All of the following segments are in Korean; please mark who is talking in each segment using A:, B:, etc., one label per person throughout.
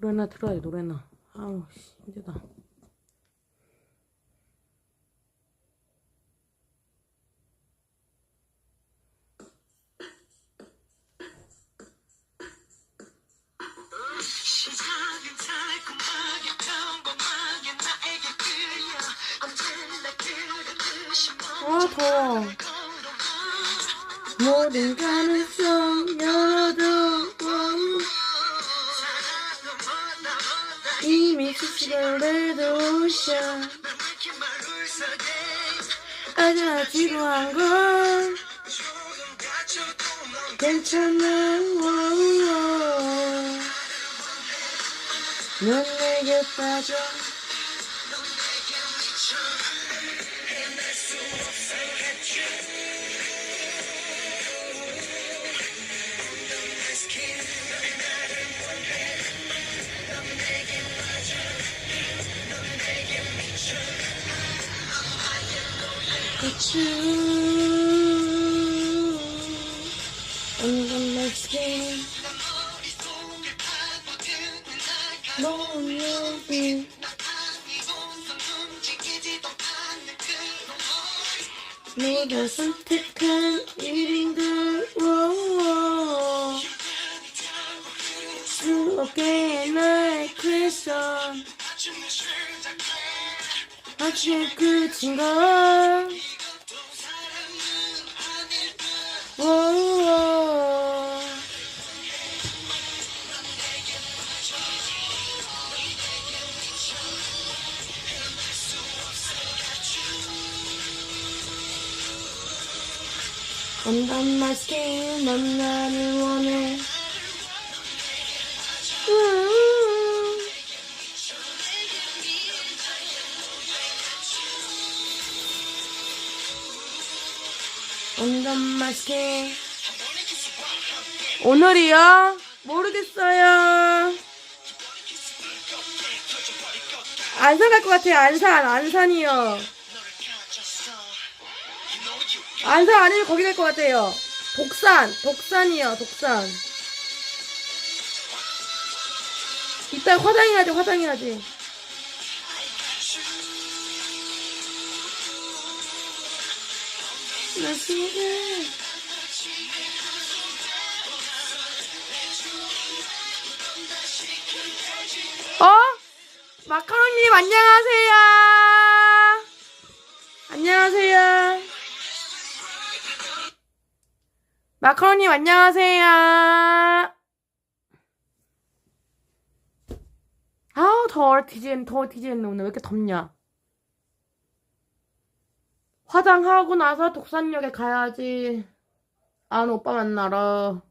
A: 노래나 틀어야 돼, 노래나. 아우, 씨, 힘들다. 아, 더워. 모든 가능성 열어도 걸
B: 조금 다쳐도 넌
A: 괜찮아 넌 내게 빠져 It's you under my skin
B: 머릿속을 파고드는 날
A: 너무 여기
B: 아니 온통 움직이지도 않는 그런 걸
A: 내가 선택한 일인걸 워. 수없게 나의 퀘션 아직 끝인걸 My skin 넌 나를 원해 my skin 오늘이요? 모르겠어요. 안산 갈 것 같아요. 안산 안산이요 안산 아니면 거기 갈것 같아요 독산 독산이요 독산 이따 화장해야지 화장해야지 나 지금 어? 마카로님 안녕하세요. 안녕하세요. 마카로님 안녕하세요. 아우 더워 뒤지겠네 더워 뒤지겠네 오늘 왜 이렇게 덥냐. 화장하고 나서 독산역에 가야지. 안 오빠 만나러.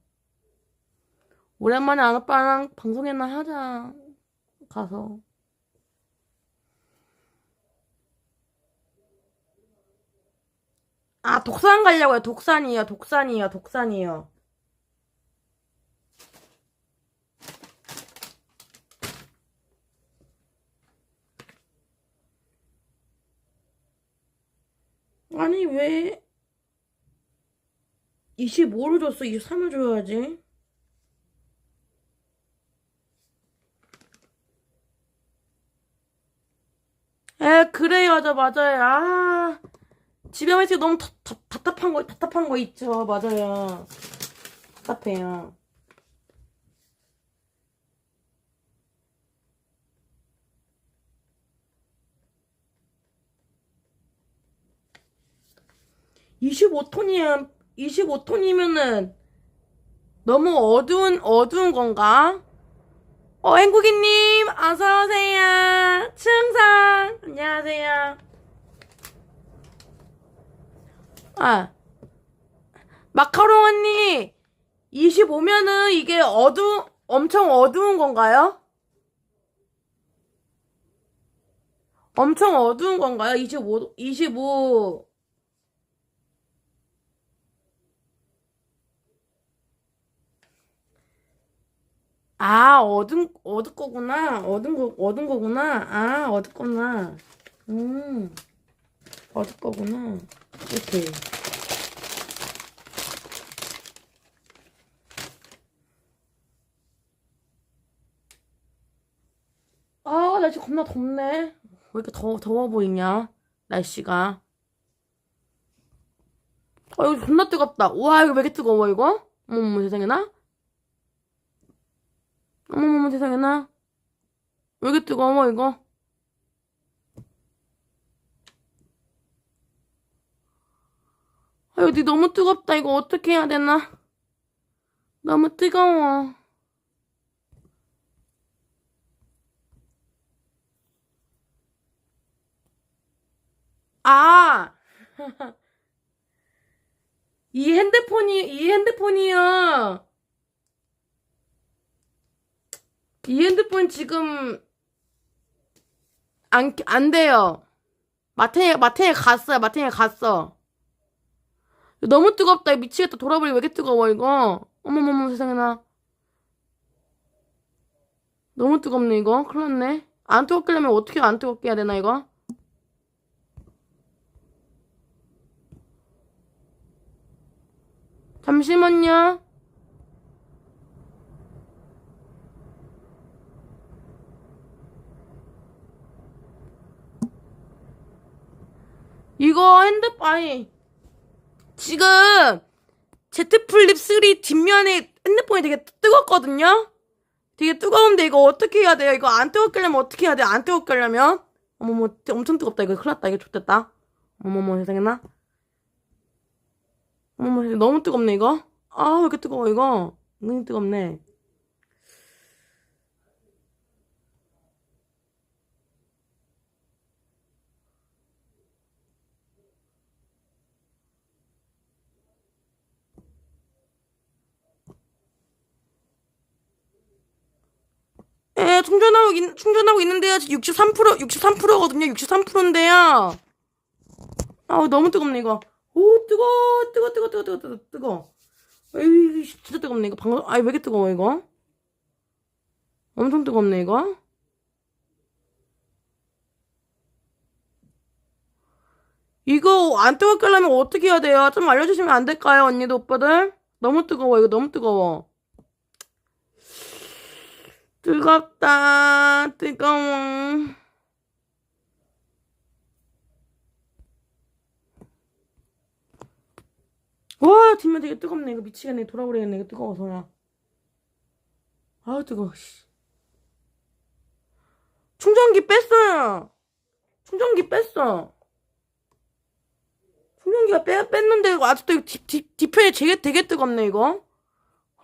A: 오랜만에 안 오빠랑 방송이나 하자. 가서. 아, 독산 가려고요. 독산이요. 독산이요. 독산이요. 아니, 왜 25를 줬어? 23을 줘야지. 에, 그래요. 맞아, 맞아요. 아, 집에만 있으니 너무 답, 답, 답답한 거, 답답한 거 있죠. 맞아요. 답답해요. (25톤이면) (25톤이면은) 너무 어두운 어두운 건가? 어, 행국이님, 어서 오세요. 충성, 안녕하세요. 아, 마카롱 언니, 25면은 이게 어두, 엄청 어두운 건가요? 엄청 어두운 건가요? 25, 25. 아, 얻은, 얻은 거구나. 얻은 거, 얻은 거구나. 아, 얻은 거구나. 음, 얻은 거구나. 이렇게. 겁나 덥네. 왜 이렇게 더워, 더워 보이냐? 날씨가. 아, 여기 존나 뜨겁다. 우와, 이거 왜 이렇게 뜨거워, 이거? 어머머, 세상에 나? 어머머머, 세상에 나? 왜 이렇게 뜨거워, 이거? 아, 여기 너무 뜨겁다. 이거 어떻게 해야 되나? 너무 뜨거워. 아! 이 핸드폰이, 이 핸드폰이요. 이 핸드폰 지금, 안, 안 돼요. 마트에, 마트에 갔어요. 마트에 갔어. 너무 뜨겁다. 미치겠다. 돌아버리 왜 이렇게 뜨거워, 이거. 어머머머, 세상에나. 너무 뜨겁네, 이거. 큰일 났네. 안 뜨겁게 하려면 어떻게 안 뜨겁게 해야 되나, 이거? 잠시만요. 이거 핸드폰, 아니, 지금, 제트 플립 3 뒷면에 핸드폰이 되게 뜨겁거든요? 되게 뜨거운데 이거 어떻게 해야 돼요? 이거 안 뜨겁게 하려면 어떻게 해야 돼요? 안 뜨겁게 하려면? 어머머, 엄청 뜨겁다. 이거 큰일 났다. 이거 좋됐다. 어머머, 세상에 나. 어머, 너무 뜨겁네, 이거. 아, 왜 이렇게 뜨거워, 이거. 너무 뜨겁네. 예, 충전하고, 있, 충전하고 있는데요. 지금 63%, 63%거든요. 63%인데요. 아우, 너무 뜨겁네, 이거. 오, 뜨거, 뜨거, 뜨거, 뜨거, 뜨거, 뜨거, 뜨거. 에이, 진짜 뜨겁네, 이거. 방금, 아이, 왜 이렇게 뜨거워, 이거? 엄청 뜨겁네, 이거. 이거 안 뜨겁게 하려면 어떻게 해야 돼요? 좀 알려주시면 안 될까요, 언니도, 오빠들? 너무 뜨거워, 이거 너무 뜨거워. 뜨겁다, 뜨거워. 와, 뒷면 되게 뜨겁네. 이거 미치겠네. 돌아버리겠네. 이거 뜨거워서 야. 아우, 뜨거워, 씨. 충전기 뺐어요. 충전기 뺐어. 충전기가 빼, 뺐는데, 이거 아직도 이거 뒤, 뒤, 뒤편이 되게, 되게 뜨겁네, 이거.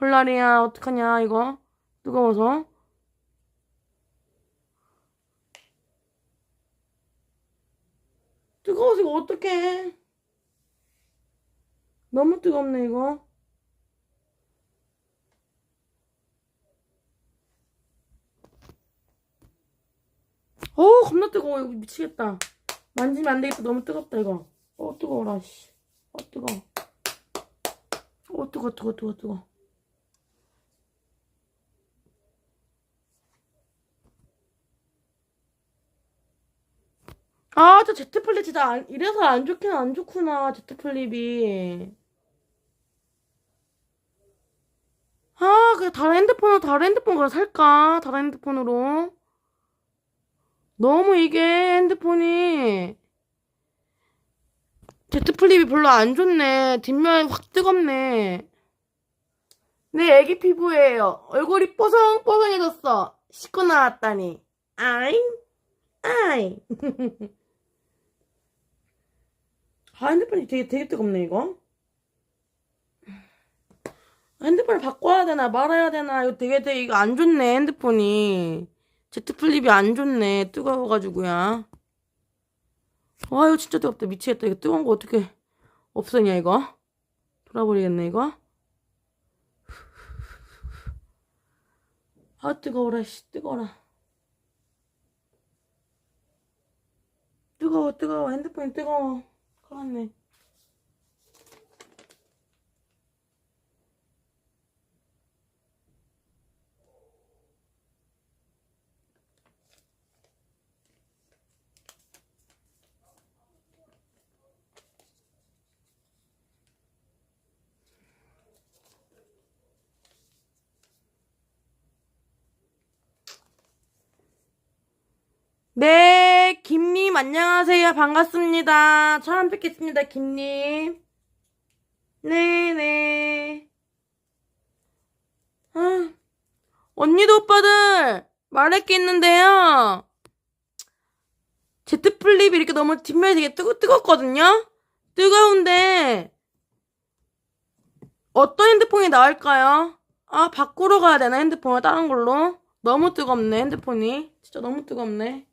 A: 헐라리야, 어떡하냐, 이거. 뜨거워서. 뜨거워서 이거 어떡해. 너무 뜨겁네, 이거. 어, 겁나 뜨거워. 이거 미치겠다. 만지면 안 되겠다. 너무 뜨겁다, 이거. 어, 뜨거워라, 씨. 어, 뜨거워. 어, 뜨거워, 뜨거워, 뜨거워, 뜨거 아, 저 제트 플립 진짜 안, 이래서 안 좋긴 안 좋구나, 제트 플립이. 아, 그래, 다른 핸드폰으로, 다른 핸드폰 그냥 살까? 다른 핸드폰으로. 너무 이게 핸드폰이, 제트 플립이 별로 안 좋네. 뒷면이 확 뜨겁네. 내 애기 피부예요. 얼굴이 뽀송뽀송해졌어. 씻고 나왔다니. 아잉? 아이. 아, 핸드폰이 되게, 되게 뜨겁네, 이거. 핸드폰을 바꿔야 되나, 말아야 되나, 이거 되게, 되게, 이거 안 좋네, 핸드폰이. 제트 플립이 안 좋네, 뜨거워가지고야. 아, 이거 진짜 뜨겁다, 미치겠다. 이거 뜨거운 거 어떻게 없애냐, 이거? 돌아버리겠네, 이거? 아, 뜨거워라, 씨, 뜨거워라. 뜨거워, 뜨거워, 핸드폰이 뜨거워. 또 왔네. 네. 네. 김님 안녕하세요. 반갑습니다. 처음 뵙겠습니다, 김님. 네네. 아, 언니도 오빠들 말할 게 있는데요. 제트 플립이 이렇게 너무 뒷면이 되게 뜨거, 뜨겁거든요? 뜨거운데, 어떤 핸드폰이 나을까요? 아, 바꾸러 가야 되나, 핸드폰을 다른 걸로? 너무 뜨겁네, 핸드폰이. 진짜 너무 뜨겁네.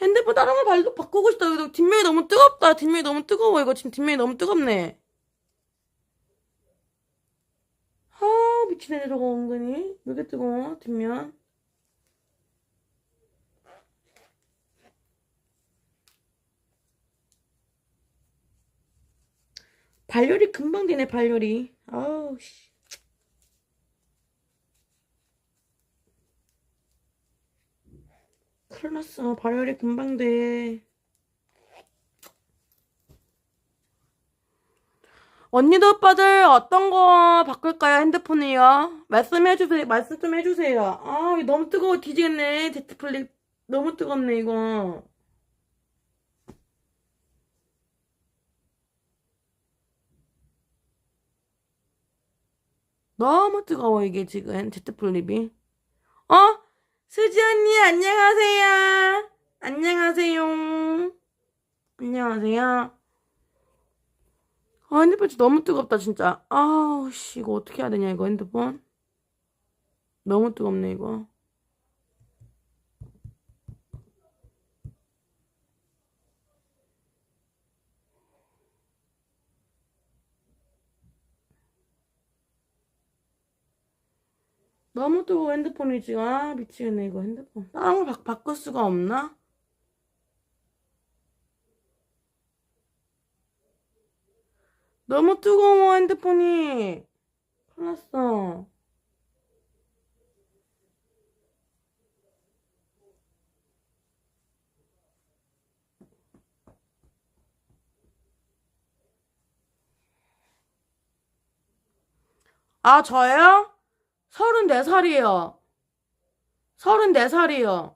A: 핸드폰 다른 거 발도 바꾸고 싶다. 이거 뒷면이 너무 뜨겁다. 뒷면이 너무 뜨거워. 이거 지금 뒷면이 너무 뜨겁네. 아, 미치네, 저거 은근히. 왜 이렇게 뜨거워, 뒷면. 발열이 금방 되네, 발열이. 아우, 씨. 큰일 났어. 발열이 금방 돼. 언니도 오빠들 어떤 거 바꿀까요? 핸드폰이요? 말씀해주세요. 말씀 좀 해주세요. 아, 너무 뜨거워 뒤지겠네. 제트 플립. 너무 뜨겁네, 이거. 너무 뜨거워, 이게 지금. 제트 플립이. 어? 수지 언니, 안녕하세요. 안녕하세요. 안녕하세요. 아, 핸드폰 너무 뜨겁다, 진짜. 아우, 씨, 이거 어떻게 해야 되냐, 이거 핸드폰. 너무 뜨겁네, 이거. 너무 뜨거워, 핸드폰이 지금. 아, 미치겠네, 이거 핸드폰. 다른 걸 바, 바꿀 수가 없나? 너무 뜨거워, 핸드폰이. 큰일 났어. 아, 저요? 34살이요. 34살이요.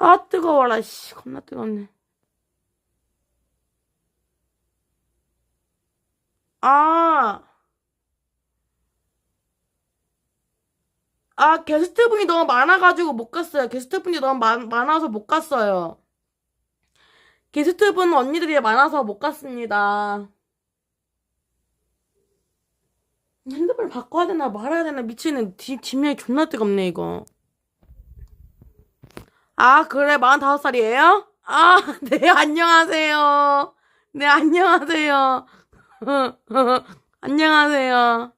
A: 아, 뜨거워라, 씨. 겁나 뜨겁네. 아, 아, 게스트분이 너무 많아가지고 못 갔어요. 게스트분이 너무 많, 많아서 못 갔어요. 게스트분 언니들이 많아서 못 갔습니다. 핸드폰 바꿔야 되나 말아야 되나 미치는 뒤, 뒷면이 존나 뜨겁네, 이거. 아, 그래, 45살이에요? 아, 네, 안녕하세요. 네, 안녕하세요. 안녕하세요.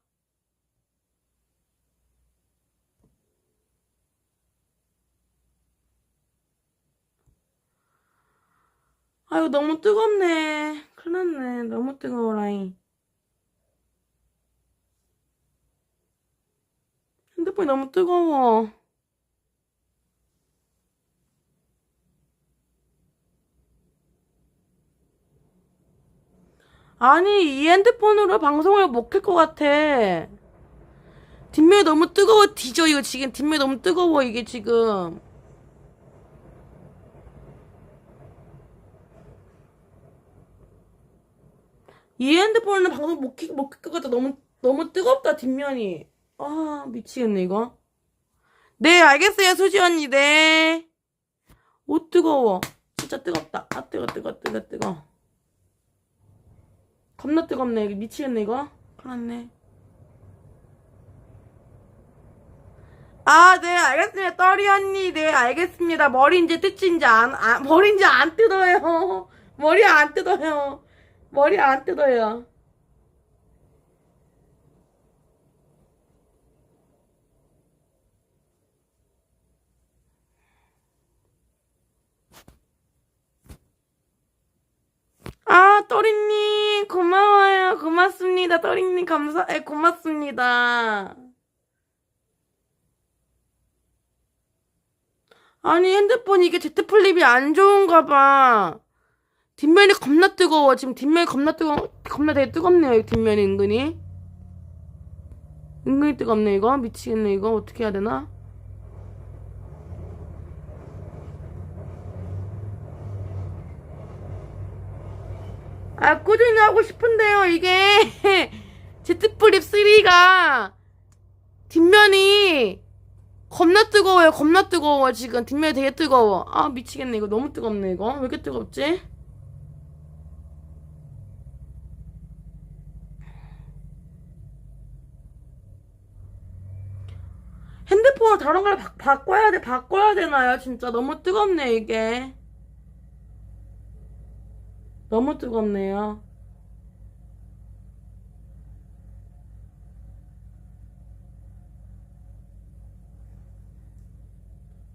A: 아유, 너무 뜨겁네. 큰일 났네. 너무 뜨거워라잉. 핸드폰이 너무 뜨거워. 아니, 이 핸드폰으로 방송을 못켤것 같아. 뒷면이 너무 뜨거워 뒤져, 이거 지금. 뒷면이 너무 뜨거워, 이게 지금. 이 핸드폰은 방송 못켤것 같아. 너무, 너무 뜨겁다, 뒷면이. 아, 미치겠네, 이거. 네, 알겠어요, 수지 언니, 네. 오, 뜨거워. 진짜 뜨겁다. 아, 뜨거, 뜨거, 뜨거, 뜨거. 겁나 뜨겁네. 미치겠네, 이거. 났네. 아, 네, 알겠습니다. 떨이 언니, 네, 알겠습니다. 머리 이제 뜯지, 이제 안, 아, 머리 이제 안 뜯어요. 머리 안 뜯어요. 머리 안 뜯어요. 아, 또리님, 고마워요. 고맙습니다. 또리님, 감사, 에, 고맙습니다. 아니, 핸드폰 이게 Z 플립이 안 좋은가 봐. 뒷면이 겁나 뜨거워. 지금 뒷면이 겁나 뜨거워. 겁나 되게 뜨겁네요. 이 뒷면이 은근히. 은근히 뜨겁네 이거. 미치겠네 이거. 어떻게 해야 되나? 아 꾸준히 하고 싶은데요 이게. Z 플립 3가 뒷면이 겁나 뜨거워요 겁나 뜨거워 지금. 뒷면이 되게 뜨거워. 아 미치겠네. 이거 너무 뜨겁네 이거. 왜 이렇게 뜨겁지? 핸드폰을 다른 걸 바, 바꿔야 돼 바꿔야 되나요? 진짜 너무 뜨겁네 이게 너무 뜨겁네요.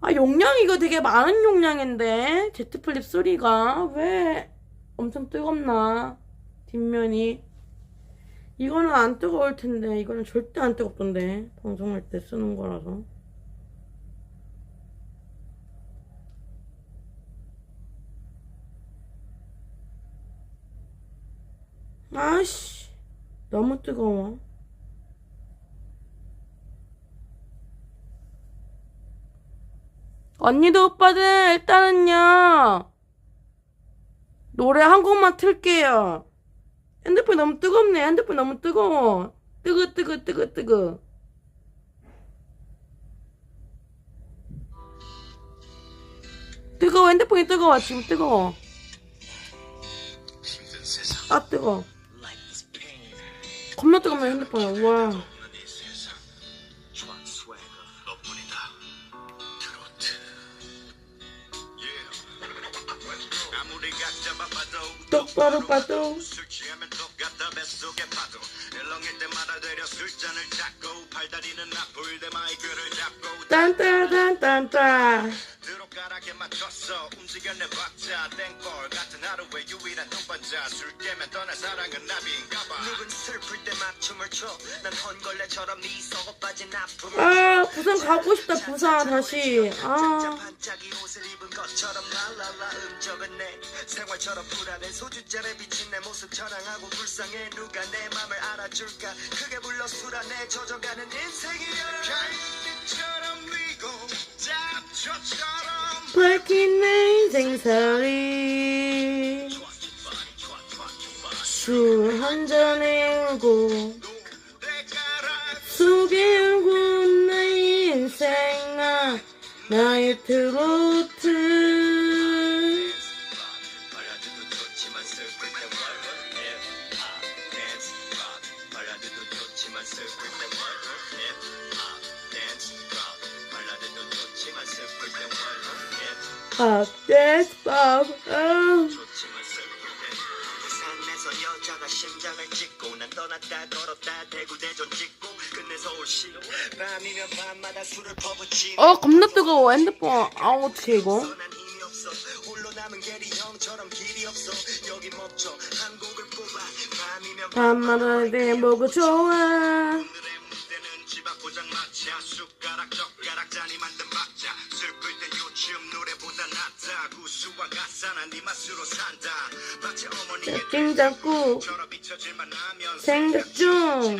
A: 아, 용량 이거 되게 많은 용량인데? Z 플립 3가 왜 엄청 뜨겁나? 뒷면이. 이거는 안 뜨거울 텐데, 이거는 절대 안 뜨겁던데. 방송할 때 쓰는 거라서. 아씨, 너무 뜨거워. 언니도 오빠들 일단은요 노래 한 곡만 틀게요. 핸드폰 너무 뜨겁네. 핸드폰 너무 뜨거워. 뜨거 뜨거 뜨거 뜨거. 뜨거워 핸드폰이 뜨거워 지금 뜨거워. 아 뜨거.
B: Life is pain
A: 겁나 뜨겁네 핸드폰이. 우와. 똑바로 봐도
B: 잡고
A: 딴따란딴따.
B: 드롭가락에 맞췄어 움직여내봤자 땡벌 같은 하루의 유일한 동반자. 술 깨면 떠날 사랑은 나비인가봐. 누군 슬플 때 맞춤을 춰난 헌걸레처럼 네 썩어 빠진 아픔을
A: 아 부산 가고 싶다 부산 다시. 아.
B: 반짝이 옷을 입은 것처럼 랄랄라 음적은 내 생활처럼 불안해. 소주잔에 비친 내 모습 자랑하고 불쌍해. 누가 내 맘을 알아줄까? 크게 불러 술안에 젖어가는 인생이야. 갈대처럼 위고
A: 밝힌 내 인생 살이 술 한잔에 울고 속에 울고 내 인생아 나의 트로
B: 장을 찍고 난 떠났다 걸었다 대구 대전 찍고 끝내 서울시 밤이면 밤마다 술을 퍼붓지.
A: 어 겁나 뜨거워 핸드폰. 아 어떡해 이거? 밤마다 내 보고 좋아
B: 잊혀질만 하면
A: 생각 중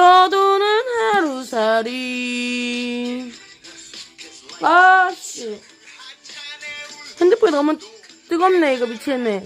A: 떠도는 하루살이. 아씨. 핸드폰이 너무 뜨겁네 이거 미치겠네